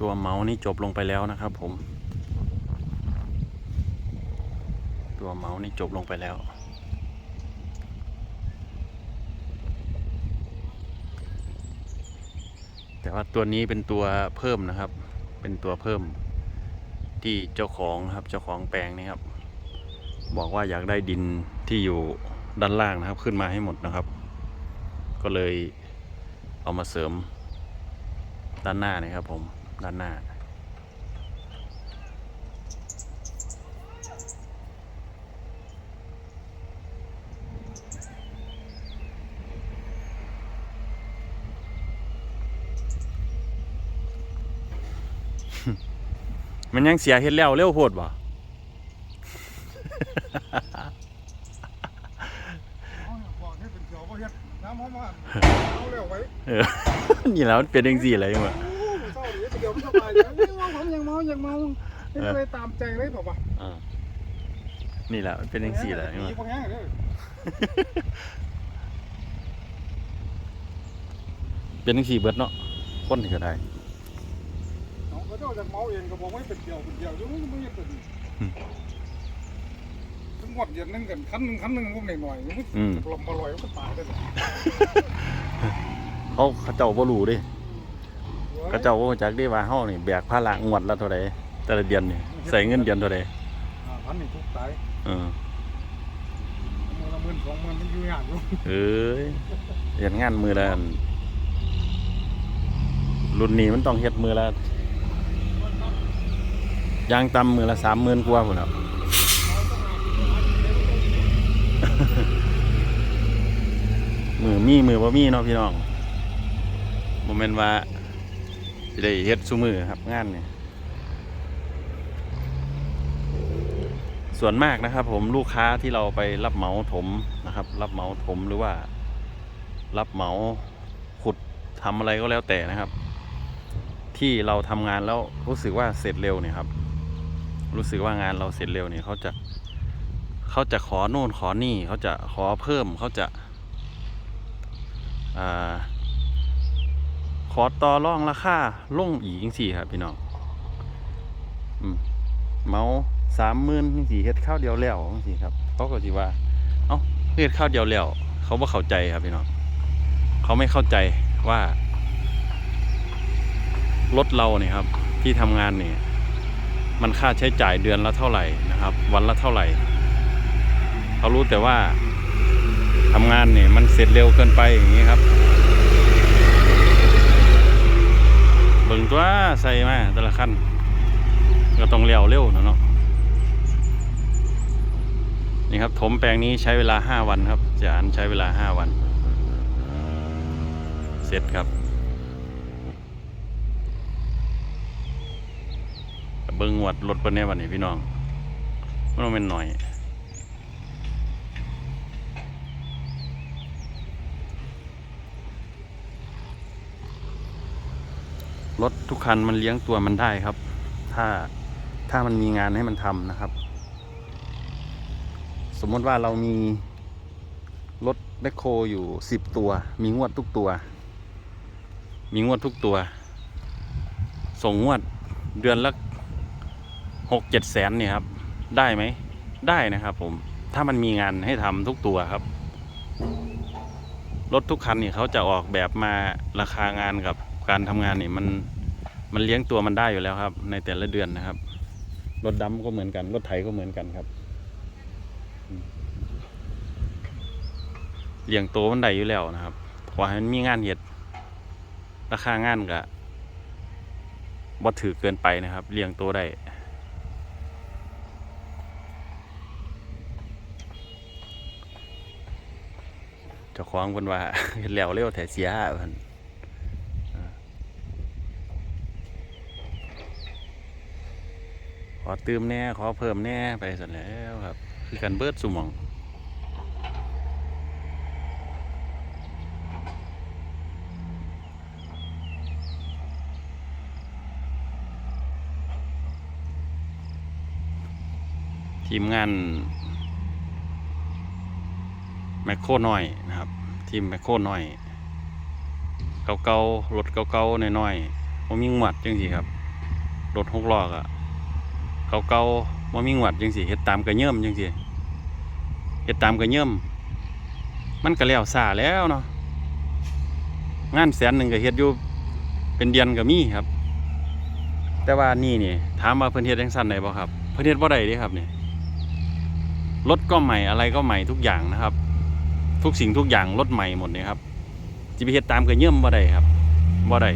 ตัวเมาส์นี่จบลงไปแล้วนะครับผม ตัวเมาส์นี่จบลงไปแล้ว แต่ว่าตัวนี้เป็นตัวเพิ่มนะครับ เป็นตัวเพิ่มที่เจ้าของนะครับเจ้าของแปลงนี่ครับ บอกว่าอยากได้ดินที่อยู่ด้านล่างนะครับขึ้นมาให้หมดนะครับ ก็เลยเอามาเสริมด้านหน้านี่ครับผม ด้านหน้า มันยังเสียเฮ็ดแล้วเร็วโพดบ่เอาเนี่ยบอกให้เป็นเขียวบ่เฮ็ดน้ำหอมๆเอาเร็วไว้เออนี่แหล้วมันเป็นจังซี่อะไรวะโอ้ยเศร้ บายเลยยังเมาผมยังเมายังเมานี่ก็เลยตามใจเลยบอกว่าอ่านี่แหละมันเป็นจังซี่แหละหนีนี่วะพวกแห้งเลยเป็นจังซี่เบิดเนาะคนที่ก็ได้น้องก็เจ้าจะเมาเองก็บอกว่าเป็นเขียวเป็นเขียวยู่ไม่ยังเป็นทั้งหมดเดือนนึงกันคันหนึงคันหนึงพวกหน่อยๆมันอืมลมมาลอยมันก็ตายได้เลยเขาเขาเจ้าบ่รู้ดิ เขาเจ้าบ่รู้จักเดิว่าเฮานี่แบกภาระงวดละเท่าใดแต่ละเดือนนี่ใส่เงินเดือนเท่าใดอ่าพันนี่ทุกตายเออมือละหมื่นสองหมื่นมันอยู่ยากอยู่เอ้ยเฮ็ดงานมือละรุ่นนี้มันต้องเฮ็ดมือละอยางต่ำมือละ30,000กว่าพุ่นแหล้วมือมีมือบ่มีเนาะพี่น้องโมเมนต์ว่า สิได้เฮ็ดซุมือครับงานเนี่ยส่วนมากนะครับ ผมลูกค้าที่เราไปรับเหมาถมนะครับ รับเหมาถมหรือว่า รับเหมาขุดทำอะไรก็แล้วแต่นะครับ ที่เราทำงานแล้วรู้สึกว่าเสร็จเร็วเนี่ยครับ รู้สึกว่างานเราเสร็จเร็วเนี่ยเขาจะเขาจะขอโน่นขอนี่เขาจะขอเพิ่มเขาจะอ่า ขอต่อรองราคาลงอีกสี่ครับพี่น้องเมาสามหมื่นสี่เฮ็ดข้าวเดียวแล้วสี่ครับเขาก็สิว่า เอ้าเฮ็ดข้าวเดียวแล้วเขาบ่เข้าใจครับพี่น้องเขาไม่เข้าใจว่ารถเราเนี่ยครับ ที่ทำงานเนี่ยมันค่าใช้จ่ายเดือนละเท่าไหร่นะครับ วันละเท่าไหร่เขารู้แต่ว่าทำงานเนี่ยมันเสร็จเร็วเกินไปอย่างนี้ครับ เบิ่งตัวใส่มาแต่ละขั้นก็ต้องเร็วเร็วนะเนาะนี่ครับถมแปลงนี้ใช้เวลาห้าวันครับจานใช้เวลาห้าวัน เสร็จครับเบิ่งหวัดรถเปิ้นแน่วันนี้พี่น้องมันต้องเป็นหน่อย รถทุกคันมันเลี้ยงตัวมันได้ครับ ถ้าถ้ามันมีงานให้มันทำนะครับ สมมติว่าเรามีรถแบคโคอยู่สิบตัว มีงวดทุกตัว มีงวดทุกตัว ส่งงวดเดือนละหกเจ็ดแสนเนี่ยครับ ได้ไหม ได้นะครับผม ถ้ามันมีงานให้ทำทุกตัวครับ รถทุกคันนี่เขาจะออกแบบมาราคางานกับ การทำงานนี่มันมันเลี้ยงตัวมันได้อยู่แล้วครับ ในแต่ละเดือนนะครับ รถดำก็เหมือนกัน รถไถก็เหมือนกันครับเลี้ยงตัวมันได้อยู่แล้วนะครับขอให้มันมีงานเหตุราคางานก็บ่ถือเกินไปนะครับเลี้ยงตัวได้เจ้าของเพิ่นว่าเฮ็ดแล้วเร็วแต่เสียเพิ่นอ่า ขอตืมแน่ขอเพิ่มแน่ไปสันแล้วครับ คือกันเบิดสุหมองทีมงานแมคโครน้อยนะครับ ทีมแมคโครน้อยเก่าๆรถเก่าๆน้อยๆผมมีงวดจังสิครับรถหกล้อก็ เก่าๆบ่มีงวดจังซี่เฮ็ดตามกระเยิ่มจังซี่เฮ็ดตามกระเยิ่มมันก็แล้วซาแล้วเนาะงานแสนหนึ่งก็เฮ็ดอยู่เป็นเดือนก็มีครับ แต่ว่านี่นี่ถามว่าเพิ่นเฮ็ดจังซั่นได้บ่ครับ เพิ่นเฮ็ดบ่ได้เด้ครับนี่รถก็ใหม่อะไรก็ใหม่ทุกอย่างนะครับ ทุกสิ่งทุกอย่างรถใหม่หมดเนี่ยครับจิไปเฮ็ดตามกระเยิ่มบ่ได้ครับบ่ได้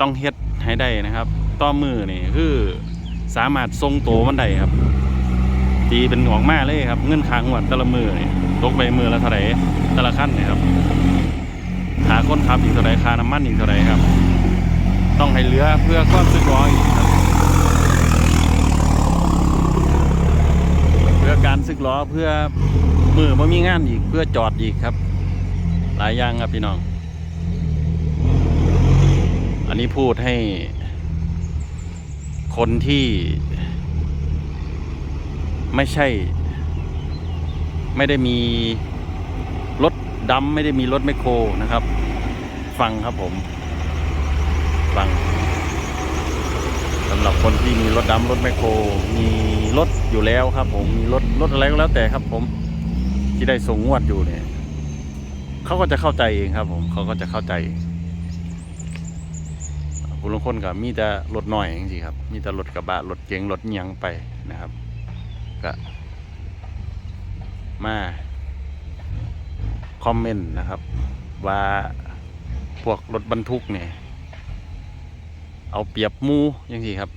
ต้องเฮ็ดให้ได้นะครับ ต่อมือนี่คือสามารถทรงโตมันได้ครับ ตีเป็นออกมาเลยครับ เงินค้างงวดแต่ละมือนี่ตกไปมือละเท่าไหร่แต่ละขั้นนี่ครับ หาคนขับอีกเท่าไหร่คาน้ำมันอีกเท่าไหร่ครับ ต้องให้เหลือเพื่อก้อนซื้อร้อยอีกครับเพื่อการซึกล้อเพื่อมือมามีงานอีกเพื่อจอดอีกครับ หลายอย่างครับพี่น้อง อันนี้พูดให้ คนที่ ไม่ใช่ ไม่ได้มีรถดำไม่ได้มีรถแมโครนะครับ ฟังครับผม ฟังสำหรับคนที่มีรถดำรถแมโคร มีรถอยู่แล้วครับผมมีรถรถอะไรก็แล้วแต่ครับ ผม ที่ได้ส่งงวดอยู่เนี่ยเขาก็จะเข้าใจเองครับ ผมเขาก็จะเข้าใจเอง คุณลุงคนกับมีแต่รถหน่อยจริงๆครับ มีแต่รถกระบะรถเก๋งรถยังไปนะครับก็มาคอมเมนต์นะครับ ว่าพวกรถบรรทุกเนี่ยเอาเปรียบมูยังสิครับ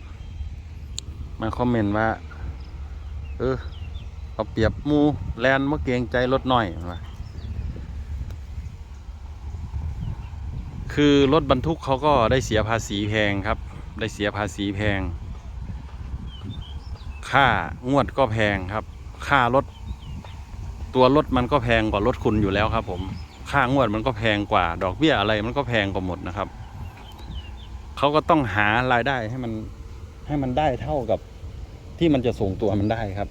มาคอมเมนต์ว่า เออเอาเปรียบมูแลนเมาเกงใจรถหน่อยว่า คือรถบรรทุกเขาก็ได้เสียภาษีแพงครับ ได้เสียภาษีแพง ค่างวดก็แพงครับ ค่ารถ ตัวรถมันก็แพงกว่ารถคุณอยู่แล้วครับ ผม ค่างวดมันก็แพงกว่า ดอกเบี้ยอะไรมันก็แพงกว่าหมดนะครับ เขาก็ต้องหารายได้ให้มันให้มันได้เท่ากับที่มันจะส่งตัวมันได้ครับ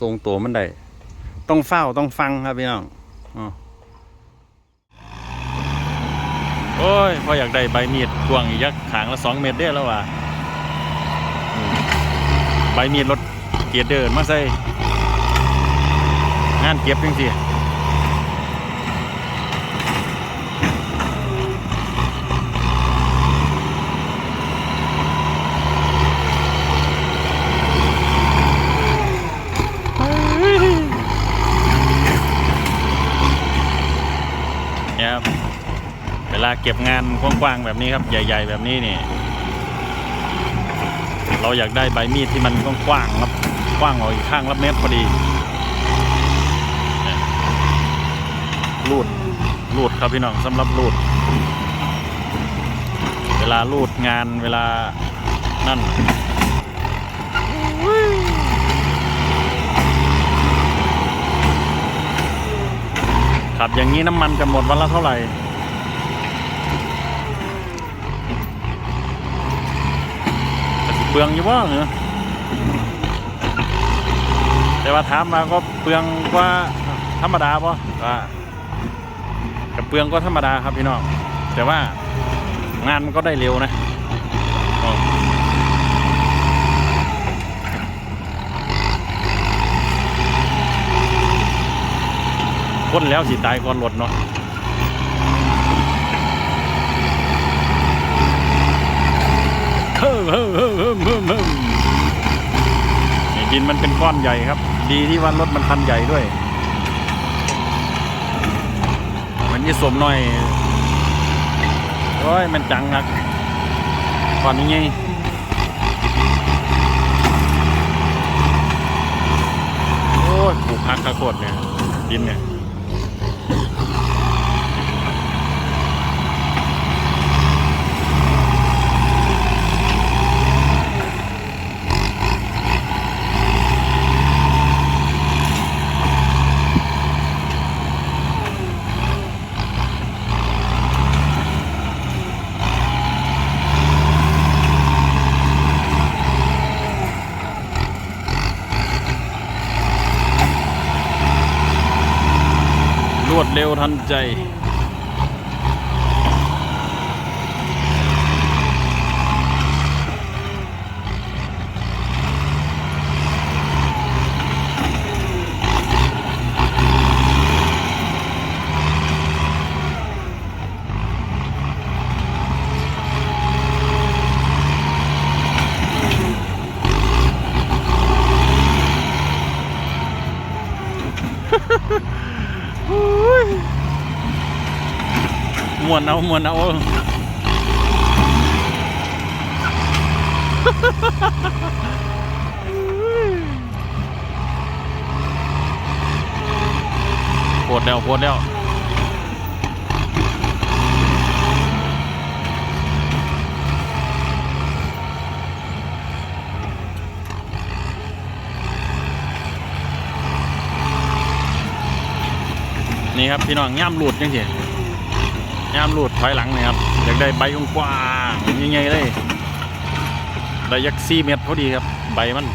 ส่งตัวมันได้ ต้องเฝ้าต้องฟังครับพี่น้องอ๋อ โอ้ยพออยากได้ใบมีดกวงยักษ์ขางละสองเมตรได้แล้วว่ะใบมีดรถเกียร์เดินมาใส่งานเก็บจังสิเนี่ยครับ เวลาเก็บงานกว้างๆแบบนี้ครับ ใหญ่ ๆ แบบนี้นี่ เราอยากได้ใบมีดที่มันกว้างๆครับกว้างออกอีกข้างละเมตรพอดีรูดรูดครับพี่น้องสำหรับรูด เวลารูดงานเวลานั่นขับอย่างนี้น้ำมันจะหมดวันละเท่าไหร่ แต่สิ เปลืองอยู่ว่าเหรอแต่ว่าถามมาก็เปลืองกว่าธรรมดาปะว่ากับเปลืองก็ธรรมดาครับพี่น้องแต่ว่างานมันก็ได้เร็วนะอ๋อคนแล้วสิตายก่อนรถเนาะเฮ้มเฮ้มเฮ้มเฮ้มเฮ้มเฮ้มนี่ดิน มันเป็นก้อนใหญ่ครับ ดีที่ว่ารถมันคันใหญ่ด้วย มันยี่สมหน่อยโอ้ยมันจังนักก่อนนี้ไงโอ้ยปลูกพักข้าวโพดเนี่ยดินเนี่ย เร็วทันใจ Woo! มวนเอามวนเอาปวดแล้วปวดแล้วนี่ครับ พี่น้องย่ามหลุดยังสิย่ามหลุดถอยหลังนะครับ อยากได้ใบกว้างๆยังไงเลยได้ยักซี่เม็ดพอดีครับ ใบมัน